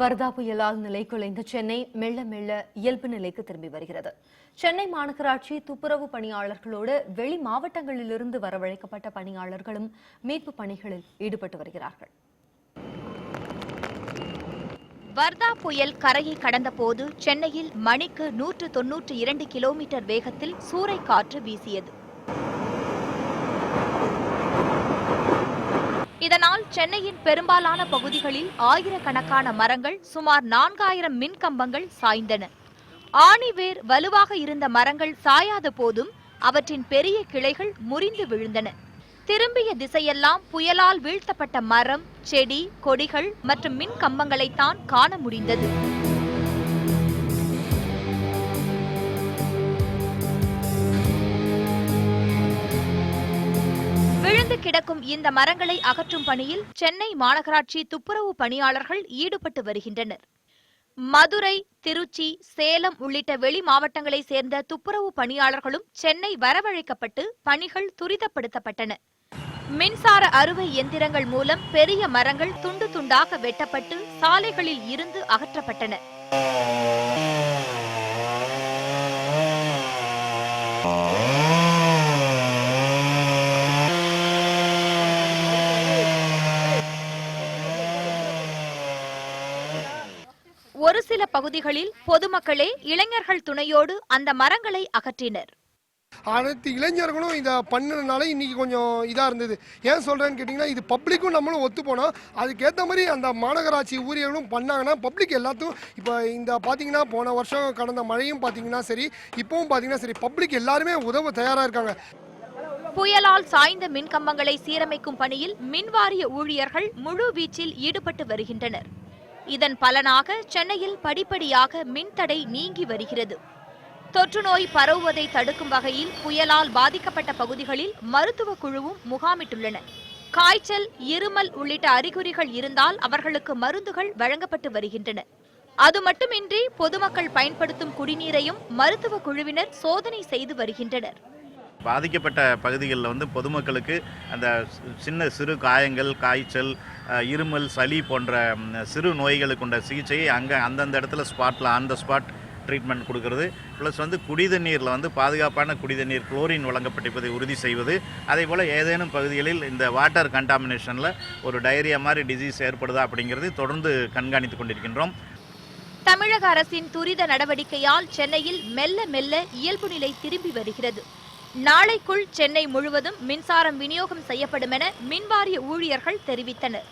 வர்தா புயலால் நிலை குலைந்த சென்னை மெல்ல மெல்ல இயல்பு நிலைக்கு திரும்பி வருகிறது. சென்னை மாநகராட்சி துப்புரவு பணியாளர்களோடு வெளி மாவட்டங்களிலிருந்து வரவழைக்கப்பட்ட பணியாளர்களும் மீட்பு பணிகளில் ஈடுபட்டு வருகிறார்கள். வர்தா புயல் கரையை கடந்தபோது சென்னையில் மணிக்கு நூற்று தொன்னூற்று இரண்டு கிலோமீட்டர் வேகத்தில் சூறை காற்று வீசியது. இதனால் சென்னையின் பெரும்பாலான பகுதிகளில் ஆயிரக்கணக்கான மரங்கள் சுமார் நான்காயிரம் மின் கம்பங்கள் சாய்ந்தன. ஆணிவேர் வலுவாக இருந்த மரங்கள் சாயாத போதும் அவற்றின் பெரிய கிளைகள் முறிந்து விழுந்தன. திரும்பிய திசையெல்லாம் புயலால் வீழ்த்தப்பட்ட மரம் செடி கொடிகள் மற்றும் மின் கம்பங்களைத்தான் காண முடிந்தது. கிடக்கும் இந்த மரங்களை அகற்றும் பணியில் சென்னை மாநகராட்சி துப்புரவு பணியாளர்கள் ஈடுபட்டு வருகின்றனர். மதுரை திருச்சி சேலம் உள்ளிட்ட வெளி மாவட்டங்களை சேர்ந்த துப்புரவு பணியாளர்களும் சென்னை வரவழைக்கப்பட்டு பணிகள் துரிதப்படுத்தப்பட்டன. மின்சார அறுவை எந்திரங்கள் மூலம் பெரிய மரங்கள் துண்டு துண்டாக வெட்டப்பட்டு சாலைகளில் இருந்து அகற்றப்பட்டன. ஒரு சில பகுதிகளில் பொதுமக்களே இளைஞர்கள் துணையோடு அந்த மரங்களை அகற்றினர். அனைத்து இளைஞர்களும் இதை பண்ணதுனால இன்னைக்கு கொஞ்சம் இதாக இருந்தது. ஏன் சொல்கிறேன்னு கேட்டிங்கன்னா இது பப்ளிக்கும் நம்மளும் ஒத்து போனோம் அதுக்கேற்ற மாதிரி அந்த மாநகராட்சி ஊழியர்களும் பண்ணாங்கன்னா பப்ளிக் எல்லாத்துக்கும் இப்போ இந்த பார்த்தீங்கன்னா போன வருஷம் கடந்த மழையும் பார்த்தீங்கன்னா சரி இப்போவும் பார்த்தீங்கன்னா சரி பப்ளிக் எல்லாருமே உதவ தயாராக இருக்காங்க. புயலால் சாய்ந்த மின் கம்பங்களை சீரமைக்கும் பணியில் மின்வாரிய ஊழியர்கள் முழு வீச்சில் ஈடுபட்டு வருகின்றனர். இதன் பலனாக சென்னையில் படிப்படியாக மின்தடை நீங்கி வருகிறது. தொற்று நோய் பரவுவதை தடுக்கும் வகையில் புயலால் பாதிக்கப்பட்ட பகுதிகளில் மருத்துவ குழுவும் முகாமிட்டுள்ளன. காய்ச்சல் இருமல் உள்ளிட்ட அறிகுறிகள் இருந்தால் அவர்களுக்கு மருந்துகள் வழங்கப்பட்டு வருகின்றன. அது மட்டுமின்றி பொதுமக்கள் பயன்படுத்தும் குடிநீரையும் மருத்துவ குழுவினர் சோதனை செய்து வருகின்றனர். பாதிக்கப்பட்ட பகுதிகளில் வந்து பொதுமக்களுக்கு அந்த சின்ன சிறு காயங்கள் காய்ச்சல் இருமல் சளி போன்ற சிறு நோய்களுக்குண்ட சிகிச்சையை அங்கே அந்தந்த இடத்துல ஸ்பாட்டில் ஆன் த ஸ்பாட் ட்ரீட்மெண்ட் கொடுக்கறது. ப்ளஸ் வந்து குடித நீரில் வந்து பாதுகாப்பான குடித நீர் குளோரின் வழங்கப்பட்டிருப்பதை உறுதி செய்வது. அதே போல் ஏதேனும் பகுதிகளில் இந்த வாட்டர் கண்டாமினேஷனில் ஒரு டைரியா மாதிரி டிசீஸ் ஏற்படுதா அப்படிங்கிறது தொடர்ந்து கண்காணித்து கொண்டிருக்கின்றோம். தமிழக அரசின் துரித நடவடிக்கையால் சென்னையில் மெல்ல மெல்ல இயல்பு நிலை திரும்பி வருகிறது. நாளைக்குள் சென்னை முழுவதும் மின்சாரம் விநியோகம் செய்யப்படும் என மின்வாரிய ஊழியர்கள் தெரிவித்தனர்.